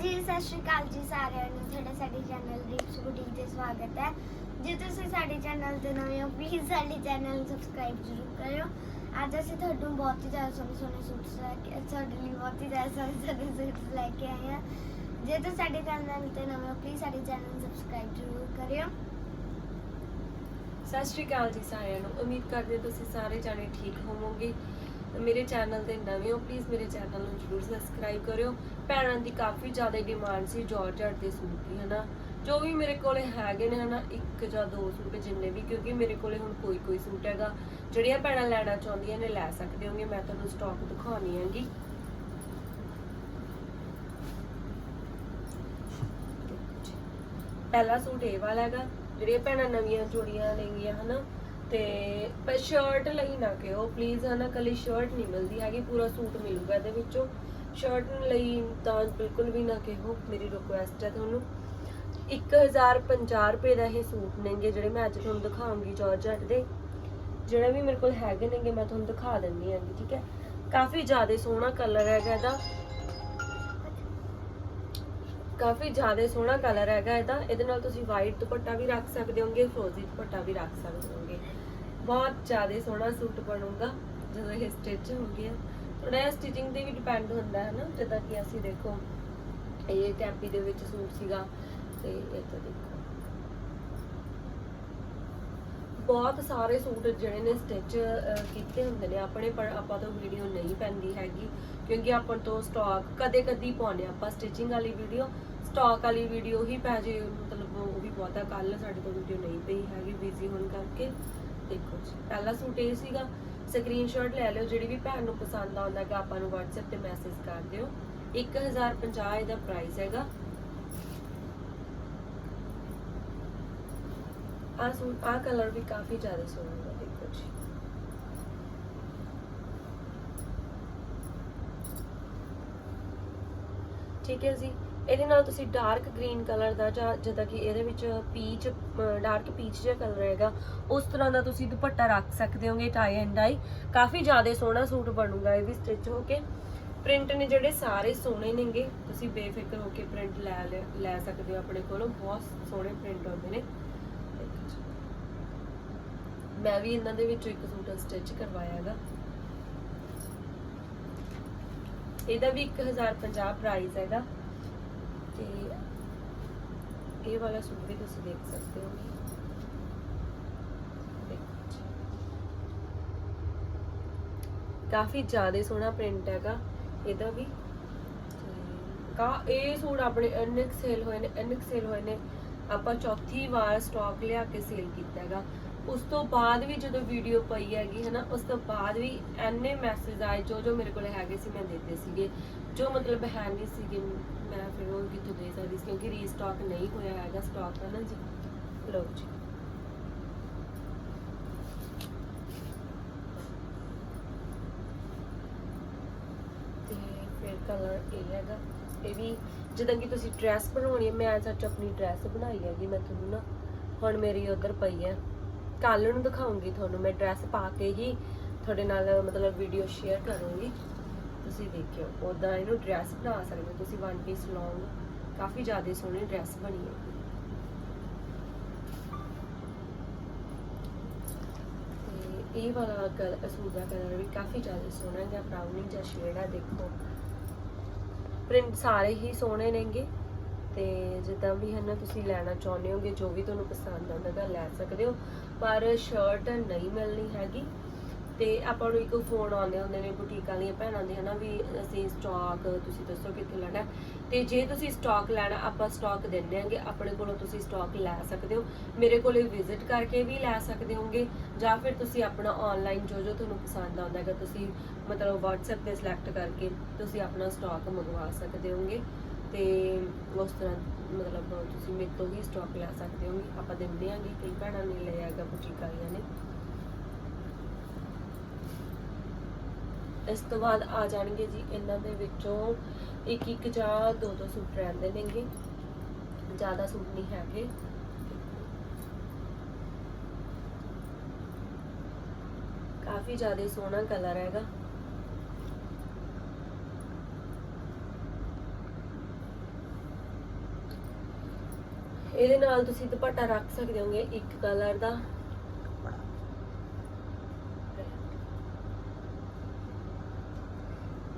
ਹਾਂਜੀ ਸਤਿ ਸ਼੍ਰੀ ਅਕਾਲ ਜੀ ਸਾਰਿਆਂ ਨੂੰ। ਤੁਹਾਡਾ ਸਾਡੇ ਚੈਨਲ ਰੀਪਸ ਬੁਟੀਕ ਤੇ ਸਵਾਗਤ ਹੈ। ਜੇ ਤੁਸੀਂ ਸਾਡੇ ਚੈਨਲ ਤੇ ਨਵੇਂ ਹੋ ਪਲੀਜ਼ ਸਾਡੇ ਚੈਨਲ ਨੂੰ ਸਬਸਕ੍ਰਾਈਬ ਜ਼ਰੂਰ ਕਰਿਓ। ਅੱਜ ਅਸੀਂ ਤੁਹਾਨੂੰ ਬਹੁਤ ਹੀ ਜ਼ਿਆਦਾ ਸੋਹਣੇ ਸੋਹਣੇ ਸੂਟਸ ਲੈ ਕੇ ਤੁਹਾਡੇ ਲਈ ਬਹੁਤ ਹੀ ਜ਼ਿਆਦਾ ਸੋਹਣੇ ਸੋਹਣੇ ਸੂਟਸ ਲੈ ਕੇ ਆਏ ਹਾਂ। ਜੇ ਤੁਸੀਂ ਸਾਡੇ ਚੈਨਲ ਤੇ ਨਵੇਂ ਹੋ ਪਲੀਜ਼ ਸਾਡੇ ਚੈਨਲ ਨੂੰ ਸਬਸਕ੍ਰਾਈਬ ਜ਼ਰੂਰ ਕਰਿਓ। ਸਤਿ ਸ਼੍ਰੀ ਅਕਾਲ ਜੀ ਸਾਰਿਆਂ ਨੂੰ। ਉਮੀਦ ਕਰਦੇ ਤੁਸੀਂ ਸਾਰੇ ਜਾਣੇ ਠੀਕ ਹੋਵੋਗੇ। ਮੇਰੇ ਚੈਨਲ ਤੇ ਨਵੇਂ ਹੋ ਪਲੀਜ਼ ਮੇਰੇ ਚੈਨਲ ਨੂੰ ਜਰੂਰ ਸਬਸਕ੍ਰਾਈਬ ਕਰਿਓ। ਭੈਣਾਂ ਦੀ ਕਾਫੀ ਜ਼ਿਆਦਾ ਡਿਮਾਂਡ ਸੀ ਜਾਰਜਟ ਦੇ ਸੂਟ ਦੀ, ਹਨਾ? ਜੋ ਵੀ ਮੇਰੇ ਕੋਲੇ ਹੈਗੇ ਨੇ, ਹਨਾ, ਇੱਕ ਜਾਂ ਦੋ ਸੂਟ ਜਿੰਨੇ ਵੀ, ਕਿਉਂਕਿ ਮੇਰੇ ਕੋਲੇ ਹੁਣ ਕੋਈ ਕੋਈ ਸੂਟ ਹੈਗਾ, ਜਿਹੜੀਆਂ ਭੈਣਾਂ ਲੈਣਾ ਚਾਹੁੰਦੀਆਂ ਨੇ, ਲੈ ਸਕਦੇ ਹੋਗੇ ਮੈਂ ਤੁਹਾਨੂੰ ਸਟਾਕ ਦਿਖਾਉਣੀ ਹੈਗੀ। ਪਹਿਲਾ ਸੂਟ ਇਹ ਵਾਲਾ ਹੈਗਾ, ਜਿਹੜੀਆਂ ਭੈਣਾਂ ਨਵੀਆਂ ਜੋੜੀਆਂ ਲੈਂਗੀਆਂ ਹਨਾ? ਤੇ ਪਰ ਸ਼ਰਟ ਲਈ ਨਾ ਕਿਹੋ ਪਲੀਜ਼ ਹਨਾ, ਕੱਲੀ ਸ਼ਰਟ ਨਹੀਂ ਮਿਲਦੀ ਹੈਗੀ, ਪੂਰਾ ਸੂਟ ਮਿਲੂਗਾ ਇਹਦੇ ਵਿੱਚੋਂ। ਸ਼ਰਟ ਲਈ ਤਾਂ ਬਿਲਕੁਲ ਵੀ ਨਾ ਕਿਹੋ, ਮੇਰੀ ਰਿਕੁਐਸਟ ਹੈ ਤੁਹਾਨੂੰ। 1050 ਰੁਪਏ ਦਾ ਇਹ ਸੂਟ ਨੇਗੇ, ਜਿਹੜੇ ਮੈਂ ਅੱਜ ਤੁਹਾਨੂੰ ਦਿਖਾਉਂਗੀ ਜਾਰਜਟ ਦੇ। ਜਿਹੜੇ ਵੀ ਮੇਰੇ ਕੋਲ ਹੈਗੇ ਨੇਗੇ, ਮੈਂ ਤੁਹਾਨੂੰ ਦਿਖਾ ਦਿੰਦੀ ਆਂਗੀ ਠੀਕ ਹੈ? ਕਾਫੀ ਜ਼ਿਆਦਾ ਸੋਹਣਾ ਕਲਰ ਹੈਗਾ ਇਹਦਾ। ਕਾਫੀ ਜ਼ਿਆਦਾ ਸੋਹਣਾ ਕਲਰ ਹੈਗਾ ਇਹਦਾ। ਇਹਦੇ ਨਾਲ ਤੁਸੀਂ ਵਾਈਟ ਦੁਪੱਟਾ ਵੀ ਰੱਖ ਸਕਦੇ ਹੋਗੇ, ਫਰੋਜ਼ੀ ਦੁਪੱਟਾ ਵੀ ਰੱਖ ਸਕਦੇ ਹੋਗੇ। ਬਹੁਤ ਜ਼ਿਆਦਾ ਸੋਹਣਾ ਸੂਟ ਬਣੂਗਾ ਜਦੋਂ ਇਹ ਸਟਿਚ ਹੋ ਗਿਆ। ਥੋੜਾ ਜਿਹਾ ਸਟਿਚਿੰਗ ਤੇ ਵੀ ਡਿਪੈਂਡ ਹੁੰਦਾ ਹੈ ਨਾ, ਜਿੱਦਾਂ ਕਿ ਅਸੀਂ ਦੇਖੋ, ਇਹ ਟੈਂਪੀ ਦੇ ਵਿੱਚ ਸੂਟ ਸੀਗਾ ਤੇ ਇਹ ਤਾਂ ਦੇਖੋ। ਬਹੁਤ ਸਾਰੇ ਸੂਟ ਜਿਹੜੇ ਨੇ ਸਟਿਚ ਕੀਤੇ ਹੁੰਦੇ ਨੇ। ਆਪਣੇ ਪਰ ਆਪਾਂ ਤੋਂ ਵੀਡੀਓ ਨਹੀਂ ਪੈਂਦੀ ਹੈਗੀ, ਕਿਉਂਕਿ ਆਪਾਂ ਤੋਂ ਸਟਾਕ ਕਦੇ ਕਦੀ ਪਾਉਂਦੇ ਹਾਂ। ਆਪਾਂ ਸਟਿਚਿੰਗ ਵਾਲੀ ਵੀਡੀਓ ਸਟਾਕ ਵਾਲੀ ਵੀਡੀਓ ਹੀ ਪੈ ਜੇ, ਮਤਲਬ ਉਹ ਵੀ ਬਹੁਤਾ ਕੱਲ ਸਾਡੇ ਤੋਂ ਵੀਡੀਓ ਨਹੀਂ ਪਈ ਹੈਗੀ ਬਿਜ਼ੀ ਹੋਣ ਕਰਕੇ। ਦੇਖੋ ਜੀ, ਪਹਿਲਾ ਸੂਟ ਇਹ ਸੀਗਾ ਸਕਰੀਨਸ਼ਾਟ ਲੈ ਲਿਓ, ਜਿਹੜੀ ਵੀ ਭੈਣ ਨੂੰ ਪਸੰਦ ਆਉਂਦਾ ਹੈਗਾ, ਆਪਾਂ ਨੂੰ WhatsApp ਤੇ ਮੈਸੇਜ ਕਰ ਦਿਓ। 1050 ਇਹਦਾ ਪ੍ਰਾਈਸ ਹੈਗਾ। ਆ ਸੂਟ ਆ ਕਲਰ ਵੀ ਕਾਫੀ ਜ਼ਿਆਦਾ ਸੋਹਣਾ ਹੈ, ਦੇਖੋ ਜੀ। ਠੀਕ ਹੈ ਜੀ। ਇਹਦੇ ਨਾਲ ਤੁਸੀਂ ਡਾਰਕ ਗ੍ਰੀਨ ਕਲਰ ਦਾ ਜਾਂ ਜਿੱਦਾਂ ਕਿ ਇਹਦੇ ਵਿੱਚ ਪੀਚ ਡਾਰਕ ਪੀਚ ਜਿਹਾ ਕਲਰ ਹੈਗਾ ਉਸ ਤਰ੍ਹਾਂ ਦਾ ਤੁਸੀਂ ਦੁਪੱਟਾ ਰੱਖ ਸਕਦੇ ਹੋਗੇ ਟਾਈ ਐਂਡ ਡਾਈ ਕਾਫੀ ਜ਼ਿਆਦਾ ਸੋਹਣਾ ਸੂਟ ਬਣੂਗਾ ਇਹ ਵੀ ਸਟਿਚ ਹੋ ਕੇ। ਪ੍ਰਿੰਟ ਨੇ ਜਿਹੜੇ ਸਾਰੇ ਸੋਹਣੇ ਨੇਗੇ, ਤੁਸੀਂ ਬੇਫਿਕਰ ਹੋ ਕੇ ਪ੍ਰਿੰਟ ਲੈ ਲੈ- ਸਕਦੇ ਹੋ ਆਪਣੇ ਕੋਲੋਂ। ਬਹੁਤ ਸੋਹਣੇ ਪ੍ਰਿੰਟ ਆਉਂਦੇ ਨੇ। ਮੈਂ ਵੀ ਇਹਨਾਂ ਦੇ ਵਿੱਚ ਇੱਕ ਸੂਟ ਸਟਿਚ ਕਰਵਾਇਆ ਹੈਗਾ। ਇਹਦਾ ਵੀ 1050 ਪ੍ਰਾਈਸ ਹੈਗਾ। ਤੇ ਇਹ ਵਾਲਾ ਸੂਟ ਵੀ ਤੁਸੀਂ ਦੇਖ ਸਕਦੇ ਹੋ। ਕਾਫੀ ਜ਼ਿਆਦਾ ਸੋਹਣਾ ਪ੍ਰਿੰਟ ਹੈਗਾ ਇਹਦਾ ਵੀ। ਕਾ ਇਹ ਸੂਟ ਆਪਣੇ ਅਨਿਕ ਸੇਲ ਹੋਏ ਨੇ ਅਨਿਕ ਸੇਲ ਹੋਏ ਨੇ। ਆਪਾਂ ਚੌਥੀ ਵਾਰ ਸਟਾਕ ਲਿਆ ਕੇ ਸੇਲ ਕੀਤਾ ਹੈਗਾ। ਉਸ ਤੋਂ ਬਾਅਦ ਵੀ ਜਦੋਂ ਵੀਡੀਓ ਪਈ ਹੈਗੀ, ਹਨਾ, ਉਸ ਤੋਂ ਬਾਅਦ ਵੀ ਐਨੇ ਮੈਸੇਜ ਆਏ, ਜੋ ਜੋ ਮੇਰੇ ਕੋਲ ਹੈਗੇ ਸੀ, ਮੈਂ ਦਿੱਤੇ ਸੀਗੇ। ਜੋ ਮਤਲਬ ਹੈ ਨਹੀਂ ਸੀਗੇ, ਮੈਂ ਫਿਰ ਉਹ ਕਿੱਥੋਂ ਦੇ ਸਕਦੀ ਸੀ, ਕਿਉਂਕਿ ਰੀਸਟਾਕ ਨਹੀਂ ਹੋਇਆ ਹੈਗਾ ਸਟਾਕ ਹੈ ਨਾ ਜੀ। ਲਓ ਜੀ। ਤੇ ਫਿਰ ਕਲਰ ਇਹ ਹੈਗਾ। ਇਹ ਵੀ ਜਦੋਂ ਕਿ ਤੁਸੀਂ ਡਰੈਸ ਬਣਾਉਣੀ ਹੈ, ਮੈਂ ਸੱਚ ਆਪਣੀ ਡਰੈਸ ਬਣਾਈ ਹੈਗੀ, ਮੈਂ ਤੁਹਾਨੂੰ ਨਾ, ਹੁਣ ਮੇਰੀ ਉਧਰ ਪਈ ਹੈ। ਕੱਲ ਨੂੰ ਦਿਖਾਉਂਗੀ ਤੁਹਾਨੂੰ, ਮੈਂ ਡਰੈਸ ਪਾ ਕੇ ਹੀ ਤੁਹਾਡੇ ਨਾਲ ਮਤਲਬ ਵੀਡੀਓ ਸ਼ੇਅਰ ਕਰੂੰਗੀ। ਤੁਸੀਂ ਦੇਖਿਓ ਉਦਾਂ ਇਹਨੂੰ ਡਰੈਸ ਬਣਾ ਸਕਦੇ ਹੋ। ਤੁਸੀਂ ਵਨ ਪੀਸ ਲੌਂਗ ਕਾਫੀ ਜ਼ਿਆਦਾ ਸੋਹਣੀ ਡਰੈਸ ਬਣੀ ਹੈ। ਤੇ ਇਹ ਵਾਲਾ ਕਲ ਸੂਟ ਦਾ ਕਲਰ ਵੀ ਕਾਫੀ ਜ਼ਿਆਦਾ ਸੋਹਣਾ ਹੈ ਬਰਾਊਨੀ ਜਿਹਾ ਸ਼ੇਡ ਹੈ ਦੇਖੋ। ਪ੍ਰਿੰਟ ਸਾਰੇ ਹੀ ਸੋਹਣੇ ਨੇਗੇ। ਤੇ ਜਿੱਦਾਂ ਵੀ ਹੈ ਨਾ ਤੁਸੀਂ ਲੈਣਾ ਚਾਹੁੰਦੇ ਹੋਗੇ, ਜੋ ਵੀ ਤੁਹਾਨੂੰ ਪਸੰਦ ਆਉਂਦਾ ਤਾਂ ਲੈ ਸਕਦੇ ਹੋ। ਪਰ ਸ਼ਰਟ ਨਹੀਂ ਮਿਲਣੀ ਹੈਗੀ। ਤੇ ਆਪਾਂ ਨੂੰ ਇੱਕ ਫੋਨ ਆਉਂਦੇ ਹੁੰਦੇ ਨੇ ਬੁਟੀਕਾਂ ਦੀਆਂ ਭੈਣਾਂ ਦੇ ਹਨਾ, ਵੀ ਅਸੀਂ ਸਟਾਕ ਤੁਸੀਂ ਦੱਸੋ ਕਿੱਥੋਂ ਲੈਣਾ। ਹੈ। ਤੇ ਜੇ ਤੁਸੀਂ ਸਟਾਕ ਲੈਣਾ, ਆਪਾਂ ਸਟਾਕ ਦਿੰਦੇ ਆਂਗੇ ਆਪਣੇ ਕੋਲੋਂ ਤੁਸੀਂ ਸਟਾਕ ਲੈ ਸਕਦੇ ਹੋ। ਮੇਰੇ ਕੋਲੇ ਵਿਜ਼ਿਟ ਕਰਕੇ ਵੀ ਲੈ ਸਕਦੇ ਹੋਗੇ। ਜਾਂ ਫਿਰ ਤੁਸੀਂ ਆਪਣਾ ਆਨਲਾਈਨ ਜੋ ਜੋ ਤੁਹਾਨੂੰ ਪਸੰਦ ਆਉਂਦਾ ਹੈਗਾ, ਤੁਸੀਂ ਮਤਲਬ WhatsApp ਤੇ ਸਿਲੈਕਟ ਕਰਕੇ ਤੁਸੀਂ ਆਪਣਾ ਸਟਾਕ ਮੰਗਵਾ ਸਕਦੇ ਹੋਗੇ। ਤੇ ਉਸ ਤਰ੍ਹਾਂ ਮਤਲਬ ਤੁਸੀਂ ਮੇਰੇ ਤੋਂ ਵੀ ਸਟਾਕ ਲੈ ਸਕਦੇ ਹੋ ਆਪਾਂ ਦਿੰਦੇ ਆਂਗੇ ਕਈ ਭੈਣਾਂ ਨੇ ਲਿਆ ਹੈਗਾ ਬੁਟੀਕ ਵਾਲੀਆਂ ਨੇ। ਇਸ ਤੋਂ ਬਾਅਦ ਆ ਜਾਣਗੇ ਜੀ, ਇਹਨਾਂ ਦੇ ਵਿੱਚੋਂ ਇੱਕ ਇੱਕ ਜਾਂ ਦੋ ਦੋ ਸੂਟ ਰਹਿੰਦੇ ਨੇਗੇ। ਜ਼ਿਆਦਾ ਸੂਟ ਨਹੀਂ ਹੈਗੇ। ਕਾਫੀ ਜ਼ਿਆਦਾ ਸੋਹਣਾ ਕਲਰ ਹੈਗਾ। ਇਹਦੇ ਨਾਲ ਤੁਸੀਂ ਦੁਪੱਟਾ ਰੱਖ ਸਕਦੇ ਹੋਗੇ ਇੱਕ ਕਲਰ ਦਾ।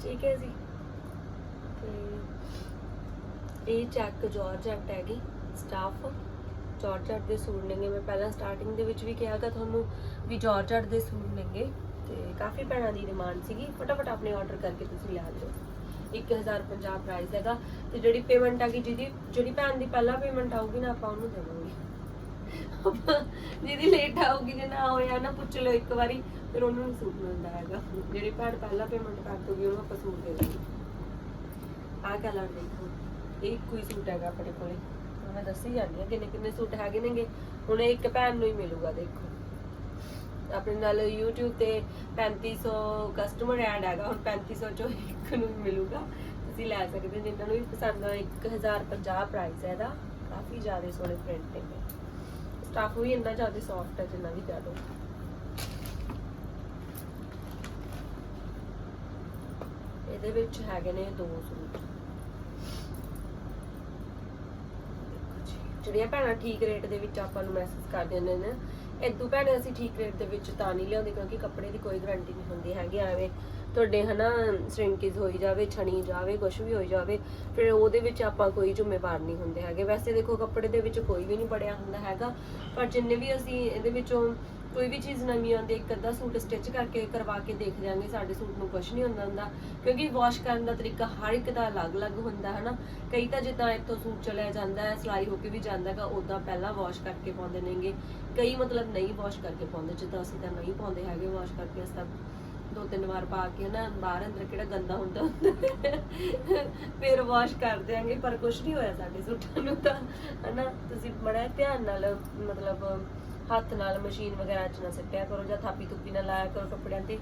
ਠੀਕ ਹੈ ਜੀ। ਤੇ ਇਹ ਚੈੱਕ ਜਾਰਜਟ ਹੈਗੀ ਸਟਾਫ ਜਾਰਜਟ ਦੇ ਸੂਟ ਨੇਗੇ। ਮੈਂ ਪਹਿਲਾਂ ਸਟਾਰਟਿੰਗ ਦੇ ਵਿੱਚ ਵੀ ਕਿਹਾਗਾ ਤੁਹਾਨੂੰ ਵੀ ਜਾਰਜਟ ਦੇ ਸੂਟ ਨੇਗੇ। ਤੇ ਕਾਫੀ ਭੈਣਾਂ ਦੀ ਡਿਮਾਂਡ ਸੀਗੀ। ਫਟਾਫਟ ਆਪਣੇ ਆਰਡਰ ਕਰਕੇ ਤੁਸੀਂ ਲੈ ਲਿਓ। 1050 ਪ੍ਰਾਈਸ ਹੈਗਾ ਤੇ ਜਿਹੜੀ ਪੇਮੈਂਟ ਹੈਗੀ ਜਿਹਦੀ, ਜਿਹੜੀ ਭੈਣ ਦੀ ਪਹਿਲਾਂ ਪੇਮੈਂਟ ਆਊਗੀ ਨਾ ਆਪਾਂ ਉਹਨੂੰ ਦੇਵਾਂਗੇ। ਜਿਹਦੀ ਲੇਟ ਆਊਗੀ ਜੇ ਨਾ ਹੋਇਆ, ਨਾ ਪੁੱਛ ਲਓ ਇੱਕ ਵਾਰੀ, ਫਿਰ ਉਹਨੂੰ ਨਹੀਂ ਸੂਟ ਮਿਲਦਾ ਹੈਗਾ। ਜਿਹੜੀ ਭੈਣ ਪਹਿਲਾਂ ਪੇਮੈਂਟ ਕਰ ਦੂਗੀ ਉਹਨੂੰ ਆਪਾਂ ਸੂਟ ਦੇ ਦਾਂਗੇ ਆਹ ਕਲਰ ਦੇਖੋ, ਇਹ ਇੱਕੋ ਹੀ ਸੂਟ ਹੈਗਾ ਆਪਣੇ ਕੋਲੇ। ਮੈਂ ਦੱਸੀ ਜਾਂਦੀ ਹਾਂ ਕਿੰਨੇ ਕਿੰਨੇ ਸੂਟ ਹੈਗੇ ਨੇਗੇ। ਹੁਣ ਇੱਕ ਭੈਣ ਨੂੰ ਹੀ ਮਿਲੂਗਾ, ਦੇਖੋ। ਆਪਣੇ ਨਾਲ YouTube ਤੇ 3500 ਕਸਟਮਰ ਐਡ ਹੈਗਾ, ਹੁਣ 3500 ਚੋਂ ਇੱਕ ਨੂੰ ਮਿਲੂਗਾ। ਤੁਸੀਂ ਲੈ ਸਕਦੇ ਹੋ ਜਿਨ੍ਹਾਂ ਵੀ ਪਸੰਦ ਆ 1050 ਪ੍ਰਾਈਸ ਹੈ ਇਹਦਾ। ਕਾਫੀ ਜ਼ਿਆਦਾ ਸੋਹਣੇ ਪ੍ਰਿੰਟ ਨੇ। ਸਟਾਫ ਵੀ ਇੰਨਾ ਜ਼ਿਆਦਾ ਸੌਫਟ ਹੈ, ਜਿੰਨਾ ਵੀ ਕਹਿ ਦੋ। ਇਹਦੇ ਵਿੱਚ ਹੈਗੇ ਨੇ ਦੋ ਸੂਟ। ਦੇਖੋ ਜਿਹੜੀਆਂ ਭੈਣਾਂ ਠੀਕ ਰੇਟ ਦੇ ਵਿੱਚ ਆਪਾਂ ਨੂੰ ਮੈਸੇਜ ਕਰ ਦਿੰਦੇ ਨੇ ਇਦੋਂ ਭੈਣੇ ਅਸੀਂ ਠੀਕ ਰੇਟ ਦੇ ਵਿੱਚ ਤਾਂ ਨਹੀਂ ਲਿਆਉਂਦੇ ਕਿਉਂਕਿ ਕੱਪੜੇ ਦੀ ਕੋਈ ਗਾਰੰਟੀ ਨਹੀਂ ਹੁੰਦੀ ਹੈਗੀ, ਐਵੇਂ ਤੁਹਾਡੇ ਹਨਾ ਸ਼ਰਿੰਕੇਜ ਹੋਈ ਜਾਵੇ, ਛਣੀ ਜਾਵੇ ਕੁਝ ਵੀ ਹੋਈ ਜਾਵੇ, ਫਿਰ ਉਹਦੇ ਵਿੱਚ ਆਪਾਂ ਕੋਈ ਜ਼ਿੰਮੇਵਾਰ ਨਹੀਂ ਹੁੰਦੇ ਹੈਗੇ। ਵੈਸੇ ਦੇਖੋ, ਕੱਪੜੇ ਦੇ ਵਿੱਚ ਕੋਈ ਵੀ ਨਹੀਂ ਪੜਿਆ ਹੁੰਦਾ ਹੈਗਾ, ਪਰ ਜਿੰਨੇ ਵੀ ਅਸੀਂ ਇਹਦੇ ਵਿੱਚੋਂ ਕੋਈ ਵੀ ਚੀਜ਼ ਨਵੀਂ ਆਉਂਦੀ, ਇੱਕ ਅੱਧਾ ਸੂਟ ਸਟਿਚ ਕਰਕੇ ਕਰਵਾ ਕੇ ਦੇਖ ਜਾਂਗੇ, ਸਾਡੇ ਸੂਟ ਨੂੰ ਕੁਝ ਨਹੀਂ ਹੁੰਦਾ ਹੁੰਦਾ। ਕਿਉਂਕਿ ਵਾਸ਼ ਕਰਨ ਦਾ ਤਰੀਕਾ ਹਰ ਇੱਕ ਦਾ ਅਲੱਗ-ਅਲੱਗ ਹੁੰਦਾ ਹੈ ਨਾ ਕਈ ਤਾਂ ਜਿੱਦਾਂ ਇੱਥੋਂ ਸੂਟ ਚਲਿਆ ਜਾਂਦਾ ਹੈ ਸਿਲਾਈ ਹੋ ਕੇ ਵੀ ਜਾਂਦਾ ਹੈਗਾ ਉਦਾਂ ਪਹਿਲਾਂ ਵਾਸ਼ ਕਰਕੇ ਪਾਉਂਦੇ ਨੇਗੇ। ਕਈ ਮਤਲਬ ਨਹੀਂ ਵਾਸ਼ ਕਰਕੇ ਪਾਉਂਦੇ, ਜਿੱਦਾਂ ਅਸੀਂ ਤਾਂ ਨਹੀਂ ਪਾਉਂਦੇ ਹੈਗੇ ਵਾਸ਼ ਕਰਕੇ, ਅਸੀਂ ਤਾਂ ਦੋ ਤਿੰਨ ਵਾਰ ਪਾ ਕੇ ਨਾ ਬਾਹਰ ਅੰਦਰ ਕਿਹੜਾ ਗੰਦਾ ਹੁੰਦਾ ਫਿਰ ਵਾਸ਼ ਕਰ ਦਿਆਂਗੇ, ਪਰ ਕੁਝ ਨਹੀਂ ਹੋਇਆ ਸਾਡੇ ਸੂਟਾਂ ਨੂੰ ਤਾਂ, ਹਨਾ? ਤੁਸੀਂ ਬੜਾ ਧਿਆਨ ਨਾਲ, ਮਤਲਬ, ਹੱਥ ਨਾਲ ਮਸ਼ੀਨ ਵਗੈਰਾ ਚ ਨਾ ਸੱਟਿਆ ਕਰੋ ਜਾਂ ਥਾਪੀ ਥੁੱਪੀ ਨਾ ਲਾਇਆ ਕਰੋ ਕੱਪੜਿਆਂ ਤੇ।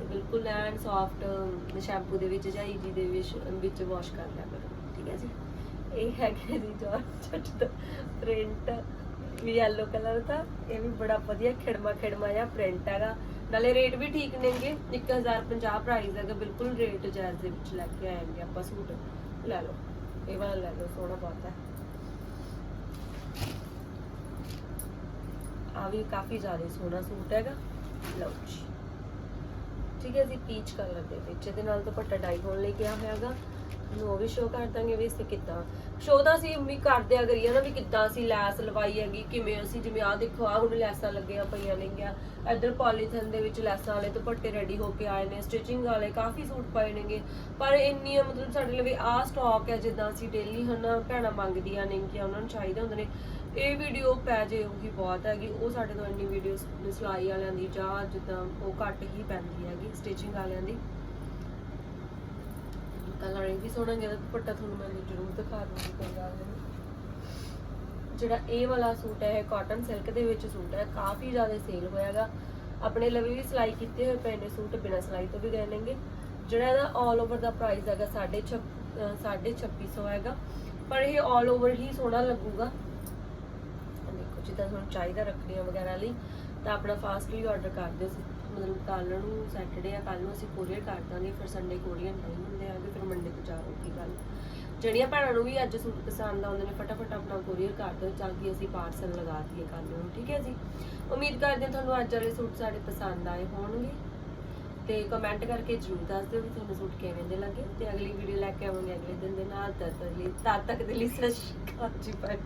ਬਿਲਕੁਲ ਐਨ ਸੌਫਟ ਸ਼ੈਂਪੂ ਦੇ ਵਿੱਚ ਜਾਂ ਈਜੀ ਦੇ ਵਿੱਚ ਵਿੱਚ ਵਾਸ਼ ਕਰ ਲਿਆ ਕਰੋ। ਠੀਕ ਹੈ ਜੀ? ਇਹ ਹੈਗੇ ਜੀ ਜਾਰਜਟ ਦਾ ਪ੍ਰਿੰਟ ਵੀ ਯੈਲੋ ਕਲਰ ਦਾ, ਇਹ ਵੀ ਬੜਾ ਵਧੀਆ ਖਿੜਮਾ ਖਿੜਮਾ ਜਿਹਾ ਪ੍ਰਿੰਟ ਹੈਗਾ। ਨਾਲੇ ਰੇਟ ਵੀ ਠੀਕ ਨੇਗੇ 1050 ਪ੍ਰਾਈਸ ਹੈਗਾ, ਬਿਲਕੁਲ ਰੇਟ ਜਾਇਜ਼ ਦੇ ਵਿੱਚ ਲੈ ਕੇ ਆਏਗੇ ਆਪਾਂ ਸੂਟ। ਲੈ ਲਓ, ਇਹ ਵਾਲਾ ਲੈ ਲਓ, ਸੋਹਣਾ ਬਹੁਤ ਹੈ। ਆ ਵੀ ਕਾਫੀ ਜ਼ਿਆਦਾ ਸੋਹਣਾ ਸੂਟ ਹੈਗਾ। ਲਓ ਜੀ। ਠੀਕ ਹੈ ਜੀ ਪੀਚ ਕਲਰ ਦੇ ਵਿੱਚ। ਇਹਦੇ ਨਾਲ ਦੁਪੱਟਾ ਡਾਈ ਹੋਣ ਲਈ ਕਿਹਾ ਹੋਇਆਗਾ ਨੂੰ ਉਹ ਵੀ ਸ਼ੋਅ ਕਰ ਦਾਂਗੇ ਵੀ ਇਸੇ ਕਿੱਦਾਂ ਸ਼ੋਅ ਤਾਂ ਅਸੀਂ ਵੀ ਕਰਦੇ ਆ, ਕਰੀਏ ਨਾ ਵੀ ਕਿੱਦਾਂ ਅਸੀਂ ਲੈਸ ਲਵਾਈ ਹੈਗੀ, ਕਿਵੇਂ ਅਸੀਂ ਜਿਵੇਂ ਆ ਦੇਖੋ ਆ ਹੁਣ ਲੈਸਾਂ ਲੱਗੀਆਂ ਪਈਆਂ ਨੇਗੀਆਂ, ਇੱਧਰ ਪੋਲੀਥਨ ਦੇ ਵਿੱਚ ਲੈਸਾਂ ਵਾਲੇ ਦੁਪੱਟੇ ਰੈਡੀ ਹੋ ਕੇ ਆਏ ਨੇ ਸਟਿਚਿੰਗ ਵਾਲੇ ਕਾਫੀ ਸੂਟ ਪਏ ਨੇਗੇ, ਪਰ ਇੰਨੀ ਮਤਲਬ ਸਾਡੇ ਲਈ ਆ ਸਟਾਕ ਹੈ, ਜਿੱਦਾਂ ਅਸੀਂ ਡੇਲੀ ਹਨ ਭੈਣਾਂ ਮੰਗਦੀਆਂ ਨੇਗੀਆਂ, ਉਹਨਾਂ ਨੂੰ ਚਾਹੀਦੇ ਹੁੰਦੇ ਨੇ, ਇਹ ਵੀਡੀਓ ਪੈ ਜੇ ਉਹੀ ਬਹੁਤ ਹੈਗੀ, ਉਹ ਸਾਡੇ ਤੋਂ ਇੰਨੀ ਵੀਡੀਓ ਸਿਲਾਈ ਵਾਲਿਆਂ ਦੀ ਜਾਂ ਜਿੱਦਾਂ ਉਹ ਘੱਟ ਹੀ ਪੈਂਦੀ ਹੈਗੀ ਸਟਿਚਿੰਗ ਵਾਲਿਆਂ ਦੀ। ਕਲਰ ਵੀ ਸੋਹਣਾ ਗਿਆ ਦੁਪੱਟਾ ਤੁਹਾਨੂੰ ਮੈਂ ਜ਼ਰੂਰ ਦਿਖਾ ਦੂੰਗੀ ਕੋਈ ਗੱਲ ਨਹੀਂ। ਜਿਹੜਾ ਇਹ ਵਾਲਾ ਸੂਟ ਹੈ ਕਾਟਨ ਸਿਲਕ ਦੇ ਵਿੱਚ ਸੂਟ ਹੈ, ਕਾਫੀ ਜ਼ਿਆਦਾ ਸੇਲ ਹੋਇਆਗਾ। ਆਪਣੇ ਲਵੇ ਵੀ ਸਿਲਾਈ ਕੀਤੇ ਹੋਏ ਪਏ ਨੇ ਸੂਟ, ਬਿਨਾਂ ਸਿਲਾਈ ਤੋਂ ਵੀ ਗਏ ਨੇਗੇ। ਜਿਹੜਾ ਇਹਦਾ 올 ਓਵਰ ਦਾ ਪ੍ਰਾਈਸ ਹੈਗਾ 2600 ਹੈਗਾ। ਪਰ ਇਹ 올 ਓਵਰ ਹੀ ਸੋਹਣਾ ਲੱਗੂਗਾ। ਦੇਖੋ, ਜਿੱਦਾਂ ਤੁਹਾਨੂੰ ਚਾਹੀਦਾ ਰੱਖੜੀਆਂ ਵਗੈਰਾ ਲਈ, ਤਾਂ ਆਪਣਾ ਫਾਸਟਲੀ ਆਰਡਰ ਕਰ ਦਿਓ ਸੀ ਮਤਲਬ ਕੱਲ ਨੂੰ ਸੈਟਰਡੇ ਆ ਕੱਲ ਨੂੰ ਅਸੀਂ ਕੋਰੀਅਰ ਕਰ ਦਾਂਗੇ, ਫਿਰ ਸੰਡੇ ਕੋਰੀਅਰ ਨਹੀਂ ਹੁੰਦੇ ਆਗੇ ਫਿਰ ਮੰਡੇ ਤੋਂ ਚਾਰ ਹੋਊਗੀ ਗੱਲ ਜਿਹੜੀਆਂ ਭੈਣਾਂ ਨੂੰ ਵੀ ਅੱਜ ਸੂਟ ਪਸੰਦ ਆਉਂਦੇ ਨੇ, ਫਟਾਫਟ ਆਪਣਾ ਕੋਰੀਅਰ ਕਰ ਦਿਓ, ਤਾਂ ਕਿ ਅਸੀਂ ਪਾਰਸਲ ਲਗਾ ਦਈਏ ਕੱਲ ਨੂੰ, ਠੀਕ ਹੈ ਜੀ? ਉਮੀਦ ਕਰਦੇ ਹਾਂ ਤੁਹਾਨੂੰ ਅੱਜ ਵਾਲੇ ਸੂਟ ਸਾਡੇ ਪਸੰਦ ਆਏ ਹੋਣਗੇ। ਤੇ ਕਮੈਂਟ ਕਰਕੇ ਜਰੂਰ ਦੱਸ ਦਿਓ ਵੀ ਤੁਹਾਨੂੰ ਸੂਟ ਕਿਵੇਂ ਦੇ ਲੱਗੇ। ਤੇ ਅਗਲੀ ਵੀਡੀਓ ਲੈ ਕੇ ਆਵਾਂਗੇ ਅਗਲੇ ਦਿਨ ਦੇ ਨਾਲ। ਤਦ ਤੱਕ ਲਈ ਤਦ ਤੱਕ ਦੇ ਲਈ ਸਤਿ ਸ਼੍ਰੀ ਅਕਾਲ ਜੀ ਬਾਏ